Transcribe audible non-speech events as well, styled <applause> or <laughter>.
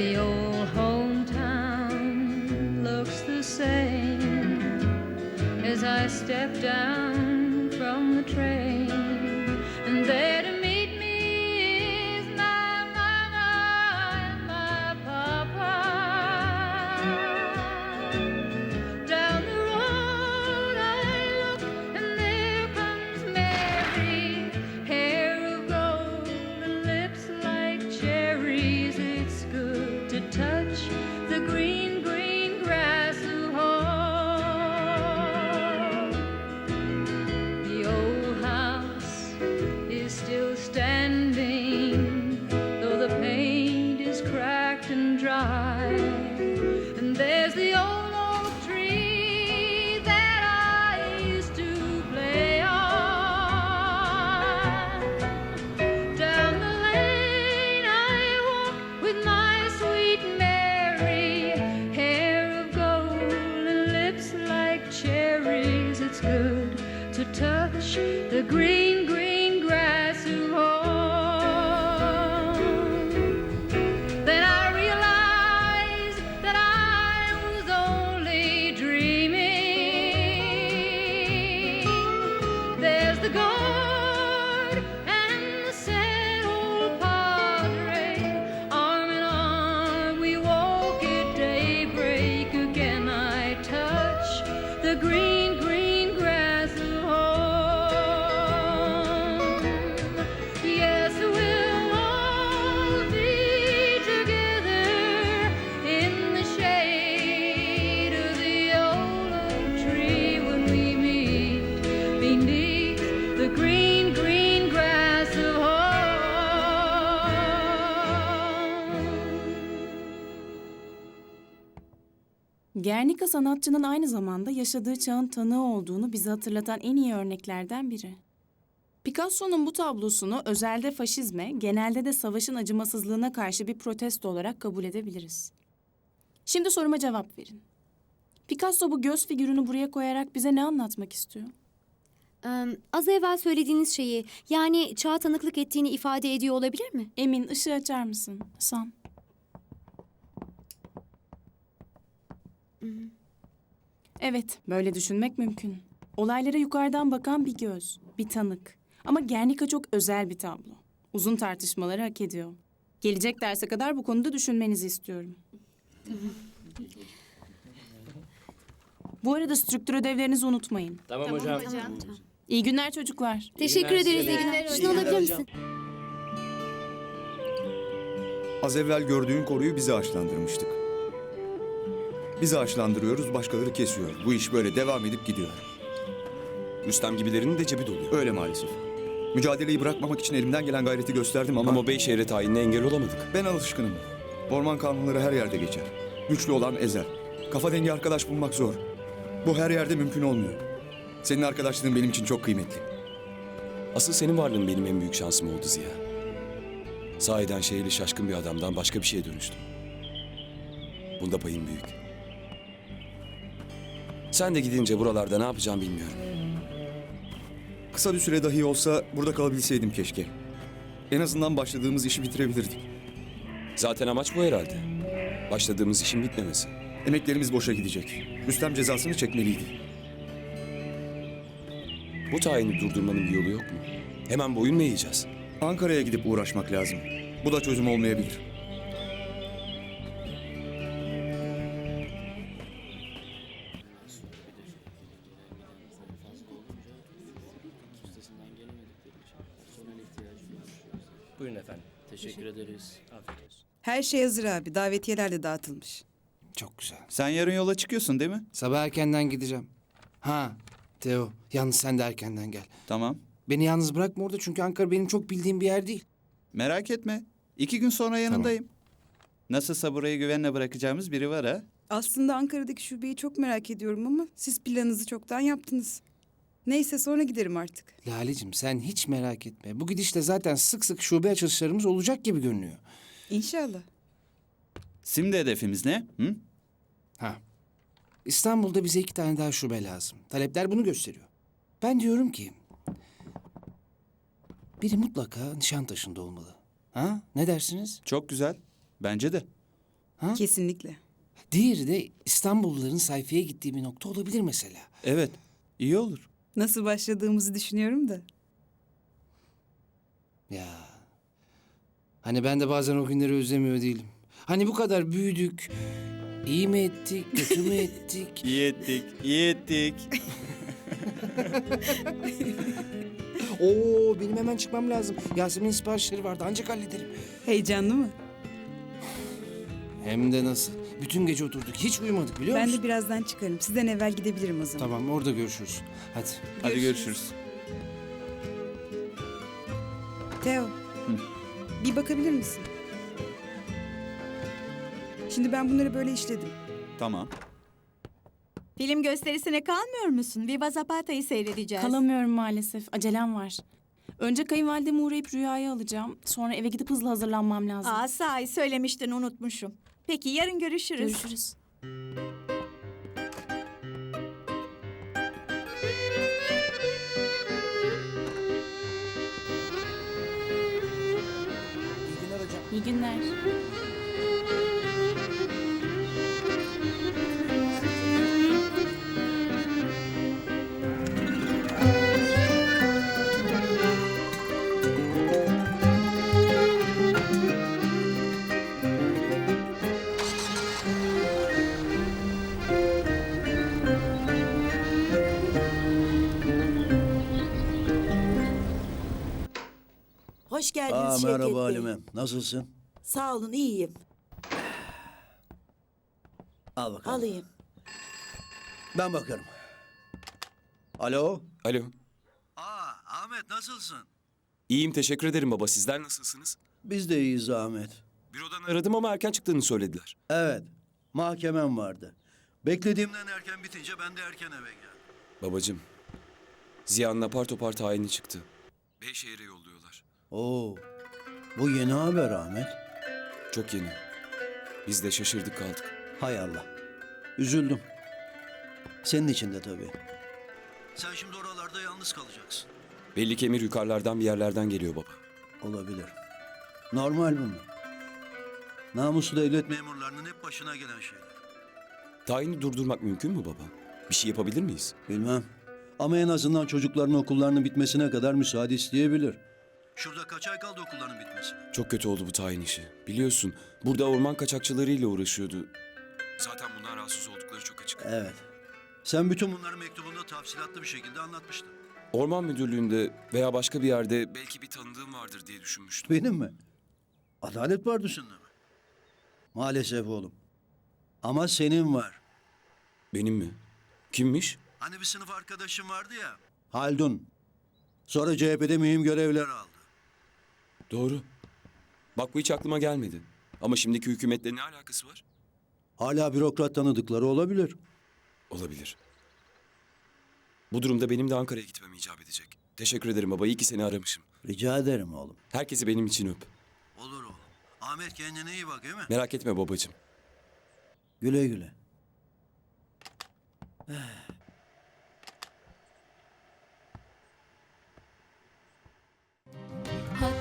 The old hometown looks the same as I step down from the train, Guernica sanatçının aynı zamanda yaşadığı çağın tanığı olduğunu bize hatırlatan en iyi örneklerden biri. Picasso'nun bu tablosunu özelde faşizme, genelde de savaşın acımasızlığına karşı bir protesto olarak kabul edebiliriz. Şimdi soruma cevap verin. Picasso bu göz figürünü buraya koyarak bize ne anlatmak istiyor? Ee, az evvel söylediğiniz şeyi yani çağa tanıklık ettiğini ifade ediyor olabilir mi? Emin, ışığı açar mısın? San. Evet, böyle düşünmek mümkün. Olaylara yukarıdan bakan bir göz, bir tanık. Ama Guernica çok özel bir tablo. Uzun tartışmaları hak ediyor. Gelecek derse kadar bu konuda düşünmenizi istiyorum. Bu arada strüktür ödevlerinizi unutmayın. Tamam, hocam. İyi günler çocuklar. Teşekkür günler, ederiz. size. İyi günler. Şunu alabilir misin? Az evvel gördüğün koruyu bize ağaçlandırmıştık. Biz ağaçlandırıyoruz, başkaları kesiyor. Bu iş böyle devam edip gidiyor. Rüstem gibilerinin de cebi doluyor. Öyle maalesef. Mücadeleyi bırakmamak için elimden gelen gayreti gösterdim ama... Ama Beyşehir'e tayinine engel olamadık. Ben alışkınım. Orman kanunları her yerde geçer. Güçlü olan ezer. Kafa dengi arkadaş bulmak zor. Bu her yerde mümkün olmuyor. Senin arkadaşlığın benim için çok kıymetli. Asıl senin varlığın benim en büyük şansım oldu Ziya. Sahiden şehirli şaşkın bir adamdan başka bir şeye dönüştüm. Bunda payım büyük. Sen de gidince buralarda ne yapacağım bilmiyorum. Kısa bir süre dahi olsa burada kalabilseydim keşke. En azından başladığımız işi bitirebilirdik. Zaten amaç bu herhalde. Başladığımız işin bitmemesi. Emeklerimiz boşa gidecek. Rüstem cezasını çekmeliydi. Bu tayini durdurmanın bir yolu yok mu? Hemen boyun mu eğeceğiz? Ankara'ya gidip uğraşmak lazım. Bu da çözüm olmayabilir. Buyurun efendim. Teşekkür ederiz. Afiyet olsun. Her şey hazır abi. Davetiyeler de dağıtılmış. Çok güzel. Sen yarın yola çıkıyorsun değil mi? Sabah erkenden gideceğim. Ha, Teo, yalnız sen de erkenden gel. Tamam. Beni yalnız bırakma orada çünkü Ankara benim çok bildiğim bir yer değil. Merak etme. İki gün sonra yanındayım. Nasılsa burayı güvenle bırakacağımız biri var ha? Aslında Ankara'daki şubeyi çok merak ediyorum ama siz planınızı çoktan yaptınız. Neyse sonra giderim artık. Lalecim sen hiç merak etme. Bu gidişle zaten sık sık şube açılışlarımız olacak gibi görünüyor. İnşallah. Şimdi hedefimiz ne? Hı? Ha. İstanbul'da bize iki tane daha şube lazım. Talepler bunu gösteriyor. Ben diyorum ki... Biri mutlaka Nişantaşı'nda olmalı. Ha? Ne dersiniz? Çok güzel. Bence de. Ha? Kesinlikle. Diğeri de İstanbulluların sayfaya gittiği bir nokta olabilir mesela. Evet, iyi olur. Nasıl başladığımızı düşünüyorum da. Ya. Hani ben de bazen o günleri özlemiyor değilim. Hani bu kadar büyüdük. İyi mi ettik, kötü mü ettik? <laughs> İyi ettik, iyi ettik. <laughs> Oo benim hemen çıkmam lazım. Yasemin'in siparişleri vardı ancak hallederim. Heyecanlı mı? Hem de nasıl? Bütün gece oturduk. Hiç uyumadık biliyor Ben musun? de birazdan çıkarım. Sizden evvel gidebilirim o zaman. Tamam orada görüşürüz. Hadi. Hadi görüşürüz. Teo. Bir bakabilir misin? Şimdi ben bunları böyle işledim. Tamam. Film gösterisine kalmıyor musun? Viva Zapata'yı seyredeceğiz. Kalamıyorum maalesef. Acelem var. Önce kayınvalideme uğrayıp rüyayı alacağım. Sonra eve gidip hızlı hazırlanmam lazım. Aa sahi söylemiştin unutmuşum. Peki yarın görüşürüz. Görüşürüz. İyi günler hocam. İyi günler. Hoş geldiniz Aa, Şevket merhaba Bey. Halime. Nasılsın? Sağ olun iyiyim. Al bakalım. Alayım. Ben bakarım. Alo? Alo. Aa, Ahmet nasılsın? İyiyim teşekkür ederim baba. Sizler nasılsınız? Biz de iyiyiz Ahmet. Bürodan aradım ama erken çıktığını söylediler. Evet, mahkemem vardı. Beklediğimden erken bitince ben de erken eve geldim. Babacım. Ziya'nın apar topar tayini çıktı. Beyşehir'e yolluyorlar. Oo, bu yeni haber Ahmet. Çok yeni. Biz de şaşırdık kaldık. Hay Allah. Üzüldüm. Senin için de tabii. Sen şimdi oralarda yalnız kalacaksın. Belli ki emir yukarılardan bir yerlerden geliyor baba. Olabilir. Normal bunlar. Namuslu devlet memurlarının hep başına gelen şeyler. Tayini durdurmak mümkün mü baba? Bir şey yapabilir miyiz? Bilmem. Ama en azından çocukların okullarının bitmesine kadar müsaade isteyebilir. Şurada kaç ay kaldı okulların bitmesine? Çok kötü oldu bu tayin işi. Biliyorsun burada orman kaçakçılarıyla uğraşıyordu. Zaten bundan rahatsız oldukları çok açık. Evet. Sen bütün bunları mektubunda tafsilatlı bir şekilde anlatmıştın. Orman müdürlüğünde veya başka bir yerde belki bir tanıdığım vardır diye düşünmüştüm. Benim mi? Adalet var dışında mı? Maalesef oğlum. Ama senin var. Benim mi? Kimmiş? Hani bir sınıf arkadaşın vardı ya. Haldun. Sonra CHP'de mühim görevler aldı. Doğru. Bak bu hiç aklıma gelmedi. Ama şimdiki hükümetle ne alakası var? Hala bürokrat tanıdıkları olabilir. Olabilir. Bu durumda benim de Ankara'ya gitmem icap edecek. Teşekkür ederim baba. İyi ki seni aramışım. Rica ederim oğlum. Herkesi benim için öp. Olur oğlum. Ahmet kendine iyi bak değil mi? Merak etme babacığım. Güle güle. Hat